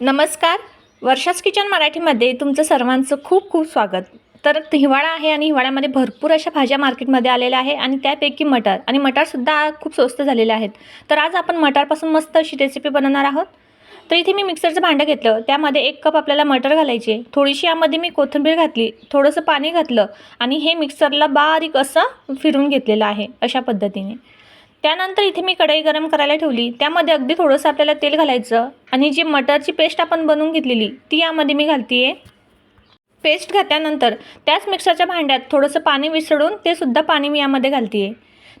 नमस्कार. वर्षास किचन मराठीमध्ये तुमचं सर्वांचं खूप खूप स्वागत. तर हिवाळा आहे आणि हिवाळ्यामध्ये भरपूर अशा भाज्या मार्केटमध्ये आलेल्या आहे आणि त्यापैकी मटार आणि मटारसुद्धा खूप स्वस्त झालेले आहेत. तर आज आपण मटारपासून मस्त अशी रेसिपी बनवणार आहोत. तर इथे मी मिक्सरचं भांडं घेतलं. त्यामध्ये एक कप आपल्याला मटर घालायचे थोडीशी यामध्ये मी कोथिंबीर घातली. थोडंसं पाणी घातलं आणि हे मिक्सरला बारीक असं फिरून घेतलेलं आहे अशा पद्धतीने. त्यानंतर इथे मी कढई गरम करायला ठेवली. त्यामध्ये अगदी थोडंसं आपल्याला तेल घालायचं आणि जी मटरची पेस्ट आपण बनवून घेतलेली ती यामध्ये मी घालते आहे पेस्ट घातल्यानंतर त्याच मिक्सरच्या भांड्यात थोडंसं पाणी विसळून ते सुद्धा पाणी मी यामध्ये घालते आहे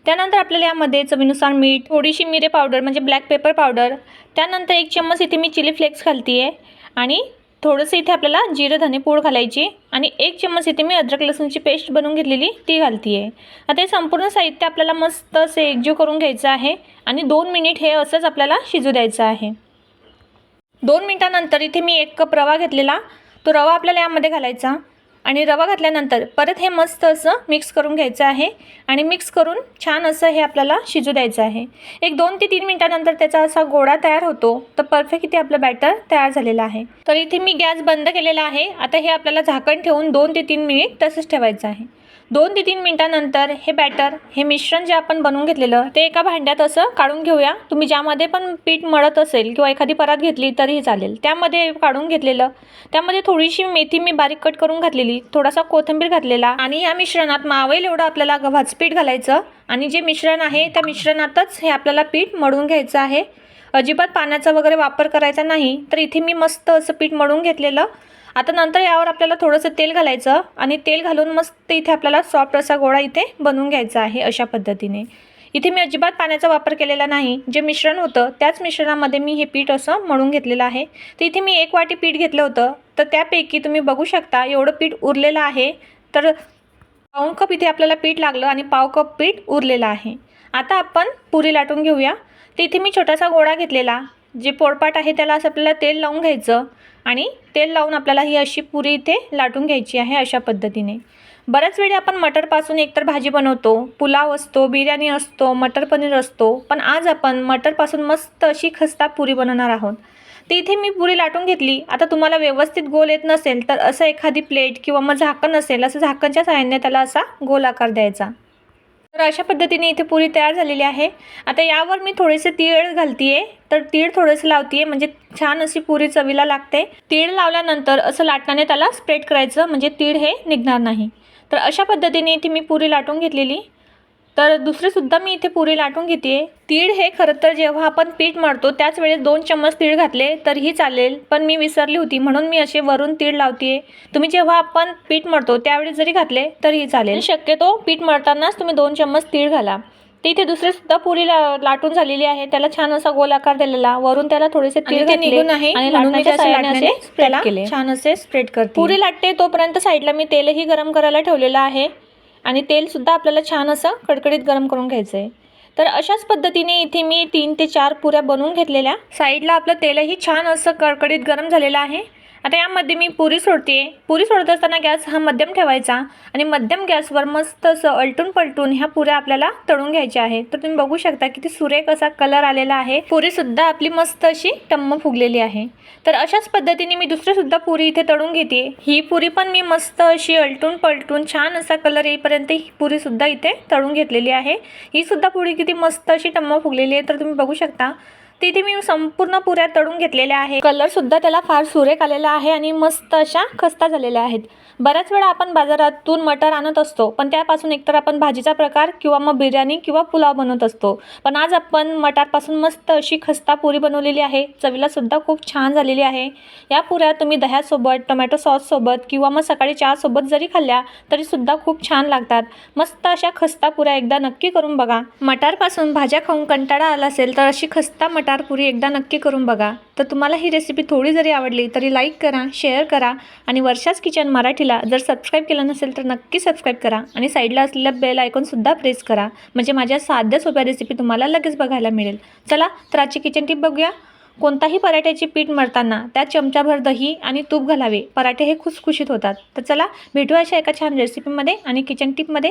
त्यानंतर आपल्याला यामध्ये चवीनुसार मीठ थोडीशी मिरे पावडर म्हणजे ब्लॅक पेपर पावडर त्यानंतर एक चम्मच इथे मी चिली फ्लेक्स घालते आहे आणि थोडंसं इथे आपल्याला जिरं धने पूड घालायची आणि एक चम्मच इथे मी अद्रक लसूणची पेस्ट बनवून घेतलेली ती घालते आहे आता हे संपूर्ण साहित्य आपल्याला मस्त असे एकजीव करून घ्यायचं आहे आणि दोन मिनिट हे असंच आपल्याला शिजू द्यायचं आहे. दोन मिनटानंतर इथे मी एक कप रवा घेतलेला. तो रवा आपल्याला यामध्ये घालायचा. आणि रवा घातल्यानंतर परत हे मस्त असं मिक्स करून घ्यायचं आहे. आणि मिक्स करून छान असं हे आपल्याला शिजू द्यायचं आहे. एक दोन ते तीन मिनटानंतर त्याचा असा गोळा तयार होतो. तर परफेक्ट इथे आपलं बॅटर तयार झालेलं आहे. तर इथे मी गॅस बंद केलेला आहे. आता हे आपल्याला झाकण ठेवून दोन ते तीन मिनिट तसंच ठेवायचं आहे. दोन ते तीन मिनटानंतर हे बॅटर हे मिश्रण जे आपण बनवून घेतलेलं ते एका भांड्यात असं काढून घेऊया. तुम्ही ज्यामध्ये पण पीठ मळत असेल किंवा एखादी परात घेतली तरीही चालेल. त्यामध्ये काढून घेतलेलं त्यामध्ये थोडीशी मेथी मी बारीक कट करून घातलेली थोडासा कोथिंबीर घातलेला आणि या मिश्रणात मावेल एवढं आपल्याला गव्हाचं पीठ घालायचं आणि जे मिश्रण आहे त्या मिश्रणातच हे आपल्याला पीठ मळून घ्यायचं आहे. अजिबात पाण्याचा वगैरे वापर करायचा नाही. तर इथे मी मस्त असं पीठ मळून घेतलेलं आता नंतर यावर आपल्याला थोडंसं तेल घालायचं आणि तेल घालून मस्त इथे आपल्याला सॉफ्ट असा गोळा इथे बनवून घ्यायचा आहे अशा पद्धतीने. इथे मी अजिबात पाण्याचा वापर केलेला नाही. जे मिश्रण होतं त्याच मिश्रणामध्ये मी हे पीठ असं मळून घेतलेलं आहे. तर इथे मी एक वाटी पीठ घेतलं होतं. तर त्यापैकी तुम्ही बघू शकता एवढं पीठ उरलेलं आहे. तर पाऊण कप इथे आपल्याला पीठ लागलं आणि पाव कप पीठ उरलेलं आहे. आता आपण पुरी लाटून घेऊया. तर इथे मी छोटासा गोळा घेतलेला. जे पोळपाट आहे त्याला असं आपल्याला तेल लावून घ्यायचं आणि तेल लावून आपल्याला ही अशी पुरी इथे लाटून घ्यायची आहे अशा पद्धतीने. बऱ्याच वेळी आपण मटरपासून एकतर भाजी बनवतो पुलाव असतो बिर्याणी असतो मटर पनीर असतो पण आज आपण मटरपासून मस्त अशी खस्ता पुरी बनवणार आहोत. तर इथे मी पुरी लाटून घेतली. आता तुम्हाला व्यवस्थित गोल येत नसेल तर असं एखादी प्लेट किंवा मग झाकण असेल असं झाकणच्या सहाय्याने त्याला असा गोल आकार द्यायचा. तर अशा पद्धतीने इथे पुरी तयार झालेली आहे. आता यावर मी थोडेसे तीळ घालते आहे तर तीळ थोडेसे लावते आहे म्हणजे छान अशी पुरी चवीला लागते. तीळ लावल्यानंतर असं लाटण्याने त्याला स्प्रेड करायचं म्हणजे तीळ हे निघणार नाही. तर अशा पद्धतीने इथे मी पुरी लाटून घेतलेली. तर दुसरीसुद्धा मी इथे पुरी लाटून घेते. तीळ हे खरं तर जेव्हा आपण पीठ मळतो त्याच वेळेस दोन चम्मच तीळ घातले तरीही चालेल. पण मी विसरली होती म्हणून मी असे वरून तीळ लावते तुम्ही जेव्हा आपण पीठ मळतो त्यावेळी जरी घातले तरीही चालेल. शक्यतो पीठ मळतानाच तुम्ही दोन चम्मच तीळ घाला. ते इथे दुसरी सुद्धा पुरी ला लाटून झालेली आहे. त्याला छान असा गोल आकार दिलेला वरून त्याला थोडेसे तीळ निघून आहे. आणि केले. छान असे स्प्रेड करते. पुरी लाटते तोपर्यंत साईडला मी तेलही गरम करायला ठेवलेलं आहे. आणि तेलसुद्धा आपल्याला छान असं कडकडीत गरम करून घ्यायचं आहे तर अशाच पद्धतीने इथे मी तीन ते चार पुऱ्या बनवून घेतलेल्या. साईडला आपलं तेलही छान असं कडकडीत गरम झालेलं आहे. आता यामध्ये मी पुरी सोडते. पुरी सोडत असताना गॅस हा मध्यम ठेवायचा आणि मध्यम गॅसवर मस्त असं अलटून पलटून ह्या पुऱ्या आपल्याला तळून घ्यायच्या आहे तर तुम्ही बघू शकता किती सुरेख असा कलर आलेला आहे. पुरीसुद्धा आपली मस्त अशी टम्म फुगलेली आहे. तर अशाच पद्धतीने मी दुसरीसुद्धा पुरी इथे तळून घेते. ही पुरी पण मी मस्त अशी अलटून पलटून छान असा कलर येईपर्यंत ही पुरीसुद्धा इथे तळून घेतलेली आहे. ही सुद्धा पुरी किती मस्त अशी टम्म फुगलेली आहे. तर तुम्ही बघू शकता तिथे मी संपूर्ण पुऱ्या तळून घेतलेल्या आहे कलरसुद्धा त्याला फार सुरेख आलेला आहे आणि मस्त अशा खस्ता झालेल्या आहेत. बऱ्याच वेळा आपण बाजारातून मटर आणत असतो पण त्यापासून एकतर आपण भाजीचा प्रकार किंवा मग बिर्याणी किंवा पुलाव बनवत असतो. पण आज आपण मटारपासून मस्त अशी खस्ता पुरी बनवलेली आहे. चवीला सुद्धा खूप छान झालेली आहे. या पुऱ्या तुम्ही दह्यासोबत टोमॅटो सॉससोबत किंवा मग सकाळी चहासोबत जरी खाल्ल्या तरीसुद्धा खूप छान लागतात. मस्त अशा खस्ता पुऱ्या एकदा नक्की करून बघा. मटारपासून भाज्या खाऊन कंटाळा आला असेल तर अशी खस्ता मटार मटारपुरी एकदा नक्की करून बघा. तर तुम्हाला ही रेसिपी थोडी जरी आवडली तरी लाईक करा शेअर करा आणि वर्षाच किचन मराठीला जर सबस्क्राईब केलं नसेल तर नक्की सबस्क्राईब करा आणि साईडला असलेलं बेल आयकॉनसुद्धा प्रेस करा. म्हणजे माझ्या साध्या सोप्या रेसिपी तुम्हाला लगेच बघायला मिळेल. चला तर आजची किचन टिप बघूया. कोणताही पराठ्याची पीठ मळताना त्यात चमचाभर दही आणि तूप घालावे. पराठे हे खुसखुशीत होतात. तर चला भेटूया अशा एका छान रेसिपीमध्ये आणि किचन टिपमध्ये